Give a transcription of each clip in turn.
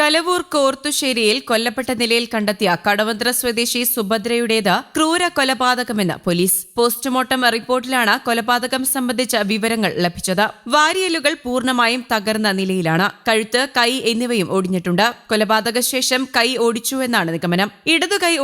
കലവൂർ കോർത്തുശ്ശേരിയിൽ കൊല്ലപ്പെട്ട നിലയിൽ കണ്ടെത്തിയ കടവന്ത്ര സ്വദേശി സുഭദ്രയുടേത് ക്രൂര കൊലപാതകമെന്ന് പോലീസ്. പോസ്റ്റ്മോർട്ടം റിപ്പോർട്ടിലാണ് കൊലപാതകം സംബന്ധിച്ച വിവരങ്ങൾ ലഭിച്ചത്. വാരിയലുകൾ പൂർണമായും തകർന്ന നിലയിലാണ്. കഴുത്ത് കൈ എന്നിവയും ഒടിഞ്ഞിട്ടുണ്ട്. കൊലപാതക ശേഷം കൈ ഒടിച്ചുവെന്നാണ് നിഗമനം. ഇടതു കൈ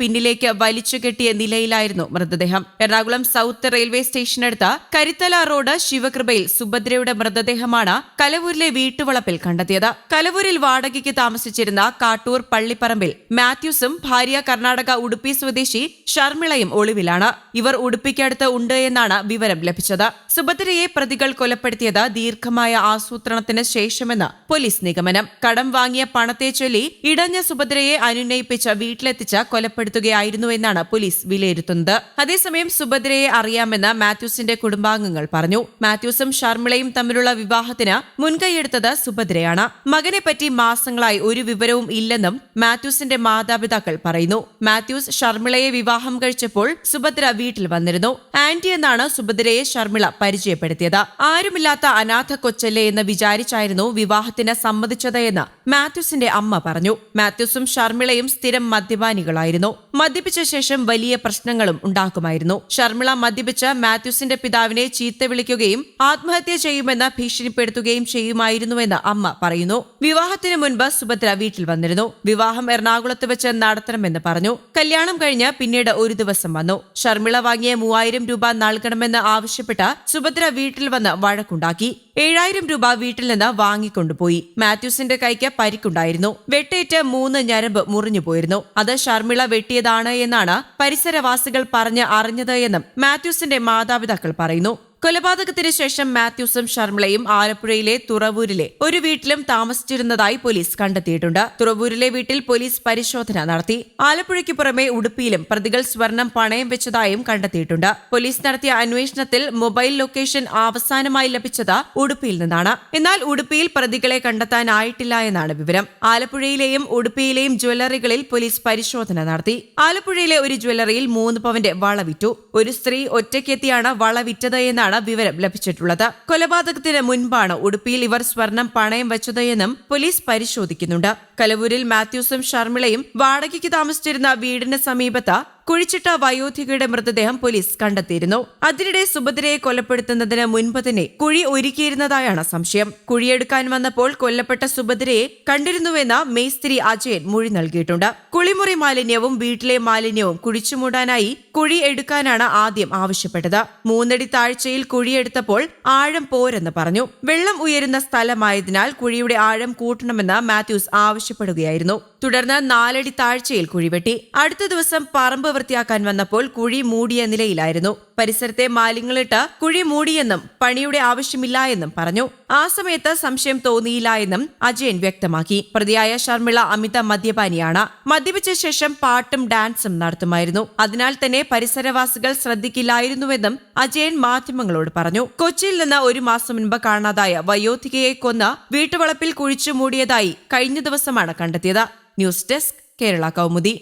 പിന്നിലേക്ക് വലിച്ചു കെട്ടിയ നിലയിലായിരുന്നു മൃതദേഹം. എറണാകുളം സൗത്ത് റെയിൽവേ സ്റ്റേഷനടുത്ത് കരിത്തല റോഡ് ശിവകൃപയിൽ സുഭദ്രയുടെ മൃതദേഹമാണ് കലവൂരിലെ വീട്ടുവളപ്പിൽ കണ്ടെത്തിയത്. കലവൂരിൽ വാടകയ്ക്ക് താമസിച്ചിരുന്ന കാട്ടൂർ പള്ളിപ്പറമ്പിൽ മാത്യൂസും ഭാര്യ കർണാടക ഉടുപ്പി സ്വദേശി ഷർമിളയും ഒളിവിലാണ്. ഇവർ ഉടുപ്പിക്കടുത്ത് ഉണ്ട് എന്നാണ് വിവരം ലഭിച്ചത്. സുഭദ്രയെ പ്രതികൾ കൊലപ്പെടുത്തിയത് ദീർഘമായ ആസൂത്രണത്തിന് ശേഷമെന്ന് പോലീസ് നിഗമനം. കടം വാങ്ങിയ പണത്തെ ചൊല്ലി ഇടഞ്ഞ സുഭദ്രയെ അനുനയിപ്പിച്ച് വീട്ടിലെത്തിച്ച് കൊലപ്പെടുത്തുകയായിരുന്നു എന്നാണ് പോലീസ് വിലയിരുത്തുന്നത്. അതേസമയം സുഭദ്രയെ അറിയാമെന്ന് മാത്യൂസിന്റെ കുടുംബാംഗങ്ങൾ പറഞ്ഞു. മാത്യൂസും ഷർമിളയും തമ്മിലുള്ള വിവാഹത്തിന് മുൻകൈയെടുത്തത് സുഭദ്രയാണ്. മകനെപ്പറ്റി പറ്റി മാസങ്ങളായി ഒരു വിവരവും ഇല്ലെന്നും മാത്യൂസിന്റെ മാതാപിതാക്കൾ പറയുന്നു. മാത്യൂസ് ഷർമിളയെ വിവാഹം കഴിച്ചപ്പോൾ സുഭദ്ര വീട്ടിൽ വന്നിരുന്നു. ആന്റി എന്നാണ് സുഭദ്രയെ ഷർമിള പരിചയപ്പെടുത്തിയത്. ആരുമില്ലാത്ത അനാഥ കൊച്ചല്ലേ എന്ന് വിചാരിച്ചായിരുന്നു വിവാഹത്തിന് സമ്മതിച്ചത് എന്ന് മാത്യൂസിന്റെ അമ്മ പറഞ്ഞു. മാത്യൂസും ഷർമിളയും സ്ഥിരം മദ്യപാനികളായിരുന്നു. മദ്യപിച്ച ശേഷം വലിയ പ്രശ്നങ്ങളും ഉണ്ടാക്കുമായിരുന്നു. ഷർമിള മദ്യപിച്ച് മാത്യൂസിന്റെ പിതാവിനെ ചീത്ത വിളിക്കുകയും ആത്മഹത്യ ചെയ്യുമെന്ന് ഭീഷണിപ്പെടുത്തുകയും ചെയ്യുമായിരുന്നുവെന്ന് അമ്മ പറയുന്നു. വിവാഹത്തിന് മുൻപ് സുഭദ്ര വീട്ടിൽ വന്നിരുന്നു. വിവാഹം എറണാകുളത്ത് വെച്ച് നടത്തണമെന്ന് പറഞ്ഞു. കല്യാണം കഴിഞ്ഞ് പിന്നീട് ഒരു ദിവസം വന്നു. ഷർമിള വാങ്ങിയ മൂവായിരം രൂപ നൽകണമെന്ന് ആവശ്യപ്പെട്ട് സുഭദ്ര വീട്ടിൽ വന്ന് വഴക്കുണ്ടാക്കി. ഏഴായിരം രൂപ വീട്ടിൽ നിന്ന് വാങ്ങിക്കൊണ്ടുപോയി. മാത്യൂസിന്റെ കൈക്ക് പരിക്കുണ്ടായിരുന്നു. വെട്ടേറ്റ് മൂന്ന് ഞരമ്പ് മുറിഞ്ഞു പോയിരുന്നു അത് ഷർമിള വെട്ടിയതാണ് എന്നാണ് പരിസരവാസികൾ പറഞ്ഞ് അറിഞ്ഞത് എന്നും മാത്യൂസിന്റെ മാതാപിതാക്കൾ പറയുന്നു. കൊലപാതകത്തിന് ശേഷം മാത്യൂസും ശർമ്മളയും ആലപ്പുഴയിലെ തുറവൂരിലെ ഒരു വീട്ടിലും താമസിച്ചിരുന്നതായി പോലീസ് കണ്ടെത്തിയിട്ടുണ്ട്. തുറവൂരിലെ വീട്ടിൽ പോലീസ് പരിശോധന നടത്തി. ആലപ്പുഴയ്ക്ക് പുറമെ ഉടുപ്പിയിലും പ്രതികൾ സ്വർണം പണയം വെച്ചതായും കണ്ടെത്തിയിട്ടുണ്ട്. പോലീസ് നടത്തിയ അന്വേഷണത്തിൽ മൊബൈൽ ലൊക്കേഷൻ അവസാനമായി ലഭിച്ചത് ഉടുപ്പിയിൽ നിന്നാണ്. എന്നാൽ ഉടുപ്പിയിൽ പ്രതികളെ കണ്ടെത്താനായിട്ടില്ല എന്നാണ് വിവരം. ആലപ്പുഴയിലെയും ഉടുപ്പിയിലെയും ജ്വല്ലറികളിൽ പോലീസ് പരിശോധന നടത്തി. ആലപ്പുഴയിലെ ഒരു ജ്വല്ലറിയിൽ മൂന്ന് പവന്റെ വള വിറ്റു ഒരു സ്ത്രീ ഒറ്റയ്ക്കെത്തിയാണ് വള വിറ്റത് എന്നാണ് വിവരം ലഭിച്ചിട്ടുള്ളത്. കൊലപാതകത്തിന് മുൻപാണ് ഉടുപ്പിയിൽ ഇവർ സ്വർണം പണയം വെച്ചത് എന്നും പോലീസ് പരിശോധിക്കുന്നുണ്ട്. കലവൂരിൽ മാത്യൂസും ഷർമിളയും വാടകയ്ക്ക് താമസിച്ചിരുന്ന വീടിന് സമീപത്ത് കുഴിച്ചിട്ട വയോധികയുടെ മൃതദേഹം പോലീസ് കണ്ടെത്തിയിരുന്നു. അതിനിടെ സുഭദ്രയെ കൊലപ്പെടുത്തുന്നതിന് മുൻപ് തന്നെ കുഴി ഒരുക്കിയിരുന്നതായാണ് സംശയം. കുഴിയെടുക്കാൻ വന്നപ്പോൾ കൊല്ലപ്പെട്ട സുഭദ്രയെ കണ്ടിരുന്നുവെന്ന് മേസ്ത്രി അജയൻ മൊഴി നൽകിയിട്ടുണ്ട്. കുളിമുറി മാലിന്യവും വീട്ടിലെ മാലിന്യവും കുഴിച്ചുമൂടാനായി കുഴി എടുക്കാനാണ് ആദ്യം ആവശ്യപ്പെട്ടത്. മൂന്നടി താഴ്ചയിൽ കുഴിയെടുത്തപ്പോൾ ആഴം പോരെന്ന് പറഞ്ഞു. വെള്ളം ഉയരുന്ന സ്ഥലമായതിനാൽ കുഴിയുടെ ആഴം കൂട്ടണമെന്ന് മാത്യൂസ് ആവശ്യപ്പെടുകയായിരുന്നു. തുടർന്ന് നാലടി താഴ്ചയിൽ കുഴിവെട്ടി. അടുത്ത ദിവസം പറമ്പ് വൃത്തിയാക്കാൻ വന്നപ്പോൾ കുഴി മൂടിയ നിലയിലായിരുന്നു. പരിസരത്തെ മാലിന്യങ്ങളിട്ട് കുഴി മൂടിയെന്നും പണിയുടെ ആവശ്യമില്ല എന്നും പറഞ്ഞു. ആ സമയത്ത് സംശയം തോന്നിയില്ല എന്നും അജയൻ വ്യക്തമാക്കി. പ്രതിയായ ശർമ്മിള അമിത മദ്യപാനിയാണ്. മദ്യപിച്ച ശേഷം പാട്ടും ഡാൻസും നടത്തുമായിരുന്നു. അതിനാൽ തന്നെ പരിസരവാസികൾ ശ്രദ്ധിക്കില്ലായിരുന്നുവെന്നും അജയൻ മാധ്യമങ്ങളോട് പറഞ്ഞു. കൊച്ചിയിൽ നിന്ന് ഒരു മാസം മുൻപ് കാണാതായ വയോധികയെ കൊന്ന് വീട്ടുവളപ്പിൽ കുഴിച്ചു മൂടിയതായി കഴിഞ്ഞ ദിവസമാണ് കണ്ടെത്തിയത്. News desk Kerala Kaumudi.